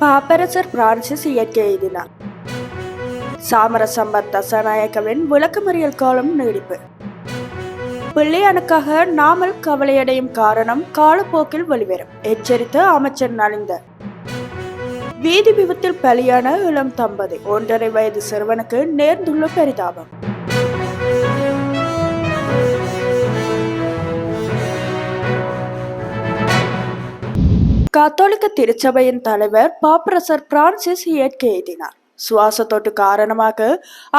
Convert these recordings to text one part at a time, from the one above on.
பாப்பரசர் Francis இயற்கை எழுதினார் சாமரசம்பத் தசநாயக்கவின் விளக்கமறியல் காலம் நீடிப்பு. பிள்ளையனுக்காக நாமல் கவலையடையும் காரணம் காலப்போக்கில் வெளிவரும். எச்சரித்து அமைச்சர் நலிந்த. வீதி விபத்தில் பலியான இளம் தம்பதி. ஒன்றரை வயது சிறுவனுக்கு நேர்ந்துள்ள பரிதாபம். கத்தோலிக்க திருச்சபையின் தலைவர் பாப்பரசர் பிரான்சிஸ் இயற்கை எழுதினார். சுவாச தொட்டு காரணமாக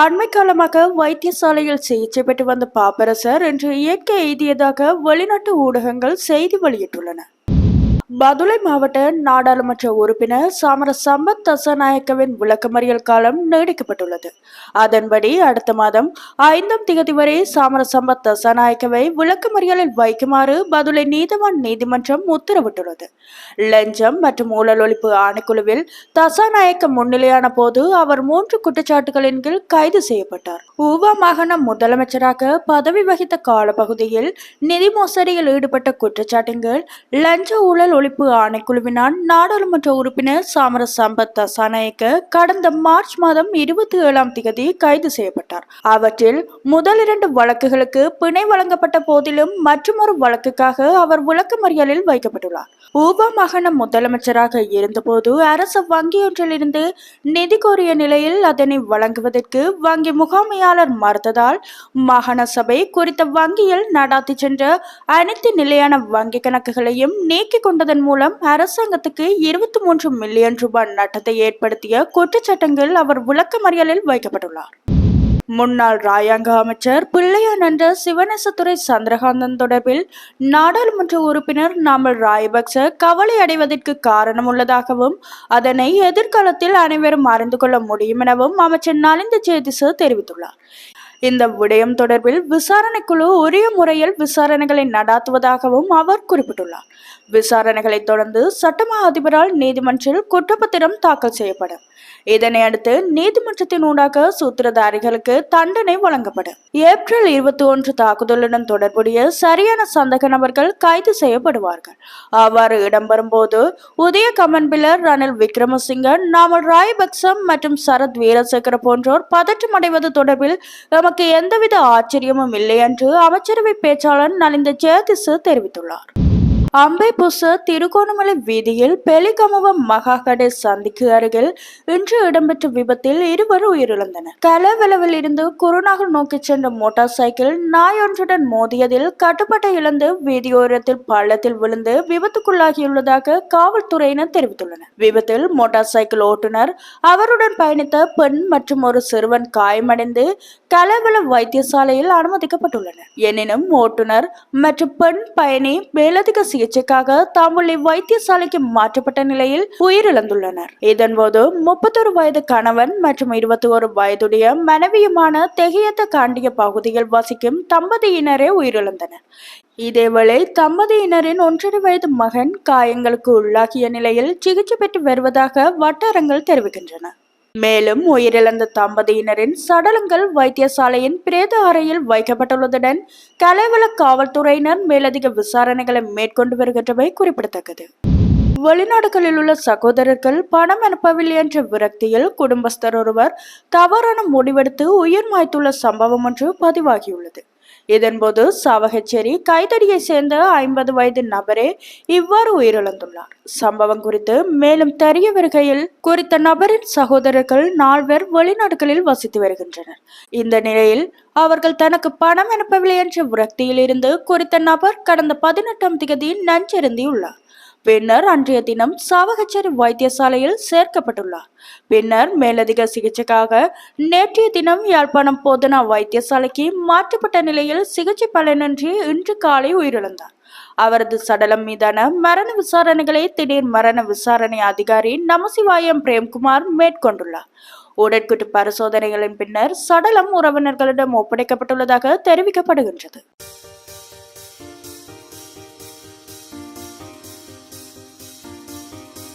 அண்மை காலமாக வைத்தியசாலையில் சிகிச்சை பெற்று வந்த பாப்பரசர் இன்று இயற்கை எழுதியதாக வெளிநாட்டு ஊடகங்கள் செய்தி வெளியிட்டுள்ளன. பதுளை மாவட்ட நாடாளுமன்ற உறுப்பினர் சாமர சம்பத் தசநாயக்கவின் விளக்கமறியல் காலம் நீடிக்கப்பட்டுள்ளது. அதன்படி அடுத்த மாதம் ஐந்தாம் திகதி வரை சாமர சம்பத் தசநாயக்கவை விளக்கமறியலில் வைக்குமாறு பதுளை நீதவான் நீதிமன்றம் உத்தரவிட்டுள்ளது. லஞ்சம் மற்றும் ஊழல் ஒழிப்பு ஆணைக்குழுவில் தசாநாயக்க முன்னிலையான போது அவர் மூன்று குற்றச்சாட்டுகளின் கீழ் கைது செய்யப்பட்டார். ஊவா மாகாண முதலமைச்சராக பதவி வகித்த காலப்பகுதியில் நிதி மோசடியில் ஈடுபட்ட குற்றச்சாட்டின் கீழ் லஞ்ச ஊழல் ஒழிப்பு ஆணைக்குழுவினால் நாடாளுமன்ற உறுப்பினர் சாமர சம்பத் தசாநாயக்க கடந்த மார்ச் மாதம் இருபத்தி ஏழாம் தேதி கைது செய்யப்பட்டார். அவற்றில் முதல் இரண்டு வழக்குகளுக்கு பிணை வழங்கப்பட்ட போதிலும் மற்றொரு வழக்குக்காக அவர் விளக்கமறியலில் வைக்கப்பட்டுள்ளார். ஊபா முதலமைச்சராக இருந்தபோது அரசு வங்கியொன்றிலிருந்து நிதி கோரிய நிலையில் அதனை வழங்குவதற்கு வங்கி முகாமையாளர் மறுத்ததால் மாகாண சபை குறித்த வங்கியில் நடாத்தி சென்ற அனைத்து நிலையான வங்கி கணக்குகளையும் நீக்கிக் கொண்டதன் மூலம் அரசாங்கத்துக்கு இருபத்தி மூன்று மில்லியன் ரூபாய் நட்டத்தை ஏற்படுத்திய குற்றச்சாட்டுகள் அவர் விளக்கமறியலில் வைக்கப்பட்டுள்ளார். முன்னாள் ராயாங்க அமைச்சர் பிள்ளையானந்த சிவனேசத்துறை சந்திரகாந்தன் தொடர்பில் நாடாளுமன்ற உறுப்பினர் நாமல் ராயபக்ச கவலை அடைவதற்கு காரணம் உள்ளதாகவும் அதனை எதிர்காலத்தில் அனைவரும் அறிந்து கொள்ள முடியும் எனவும் அமைச்சர் நலிந்த சேதிச தெரிவித்துள்ளார். இந்த விடயம் தொடர்பில் விசாரணை குழு உரிய முறையில் விசாரணைகளை நடாத்துவதாகவும் அவர் குறிப்பிட்டுள்ளார். விசாரணைகளை தொடர்ந்து சட்டமா அதிபரால் நீதிமன்றில் குற்றப்பத்திரம் தாக்கல் செய்யப்படும். இதனை அடுத்து நீதிமன்றத்தின் ஊடாக சூத்திரதாரிகளுக்கு தண்டனை வழங்கப்படும். ஏப்ரல் இருபத்தி ஒன்று தாக்குதலுடன் தொடர்புடைய சரியான சந்தக நபர்கள் கைது செய்யப்படுவார்கள். அவ்வாறு இடம்பெறும் போது உதய கமன்பிலர் ரணில் விக்ரமசிங்க நாமல் ராயபக்சம் மற்றும் சரத் வீரசேகர போன்றோர் பதற்றம் அடைவது தொடர்பில் எமக்கு எந்தவித ஆச்சரியமும் இல்லை என்று அமைச்சரவை பேச்சாளர் நலிந்த ஜெயதிசு தெரிவித்துள்ளார். அம்பை புச திருகோணமலை வீதியில் பெலிகமுவ மகாகடை சந்திக்கு அருகில் இன்று இடம்பெற்ற விபத்தில் இருவர் உயிரிழந்தனர். கலவெளவில் இருந்து குருநாகல் நோக்கி சென்ற மோட்டார் சைக்கிள் நாய் ஒன்றுடன் மோதியதில் கட்டுப்பாட்டை இழந்து வீதியோரத்தில் பள்ளத்தில் விழுந்து விபத்துக்குள்ளாகியுள்ளதாக காவல்துறையினர் தெரிவித்துள்ளனர். விபத்தில் மோட்டார் சைக்கிள் ஓட்டுநர் அவருடன் பயணித்த பெண் மற்றும் ஒரு சிறுவன் காயமடைந்து கலவெள வைத்தியசாலையில் அனுமதிக்கப்பட்டுள்ளனர். எனினும் ஓட்டுநர் மற்றும் பெண் பயணி மேலதிக சிகிச்சைக்காக தாமுள்ளி வைத்தியசாலைக்கு மாற்றப்பட்ட நிலையில் உயிரிழந்துள்ளனர். இதன்போது முப்பத்தொரு வயது கணவன் மற்றும் இருபத்தி ஒரு வயதுடைய மனைவியுமான தெகையத்த காண்டிய பகுதியில் வசிக்கும் தம்பதியினரே உயிரிழந்தனர். இதேவேளை தம்பதியினரின் ஒன்றரை வயது மகன் காயங்களுக்கு உள்ளாகிய நிலையில் சிகிச்சை பெற்று வருவதாக வட்டாரங்கள் தெரிவிக்கின்றன. மேலும் உயிரிழந்த தம்பதியினரின் சடலங்கள் வைத்தியசாலையின் பிரேத அறையில் வைக்கப்பட்டுள்ளதுடன் கலைவள காவல்துறையினர் மேலதிக விசாரணைகளை மேற்கொண்டு வருகின்றமை குறிப்பிடத்தக்கது. வெளிநாடுகளில் உள்ள சகோதரர்கள் பணம் அனுப்பவில்லை என்ற விரக்தியில் குடும்பஸ்தர் ஒருவர் தவறான முடிவெடுத்து உயிர் மாய்த்துள்ள சம்பவம் ஒன்று பதிவாகியுள்ளது. இதன்போது சாவகச்சேரி கைதடியை சேர்ந்த ஐம்பது வயது நபரே இவ்வாறு உயிரிழந்துள்ளார். சம்பவம் குறித்து மேலும் தெரிய வருகையில் குறித்த நபரின் சகோதரர்கள் நால்வர் வெளிநாடுகளில் வசித்து வருகின்றனர். இந்த நிலையில் அவர்கள் தனக்கு பணம் அனுப்பவில்லை என்ற விரக்தியில் இருந்து குறித்த நபர் கடந்த பதினெட்டாம் தேதி நஞ்சருந்தியுள்ளார். பின்னர் அன்றைய தினம் சாவகச்சேரி வைத்தியசாலையில் சேர்க்கப்பட்டுள்ளார். பின்னர் மேலதிக சிகிச்சைக்காக நேற்றைய தினம் யாழ்ப்பாணம் போதனா வைத்தியசாலைக்கு மாற்றப்பட்ட நிலையில் சிகிச்சை பலனின்றி இன்று காலை உயிரிழந்தார். அவரது சடலம் மீதான மரண விசாரணைகளை திடீர் மரண விசாரணை அதிகாரி நமசிவாயம் பிரேம்குமார் மேற்கொண்டுள்ளார். உடற்கூட்டு பரிசோதனைகளின் பின்னர் சடலம் உறவினர்களிடம் ஒப்படைக்கப்பட்டுள்ளதாக தெரிவிக்கப்படுகின்றது.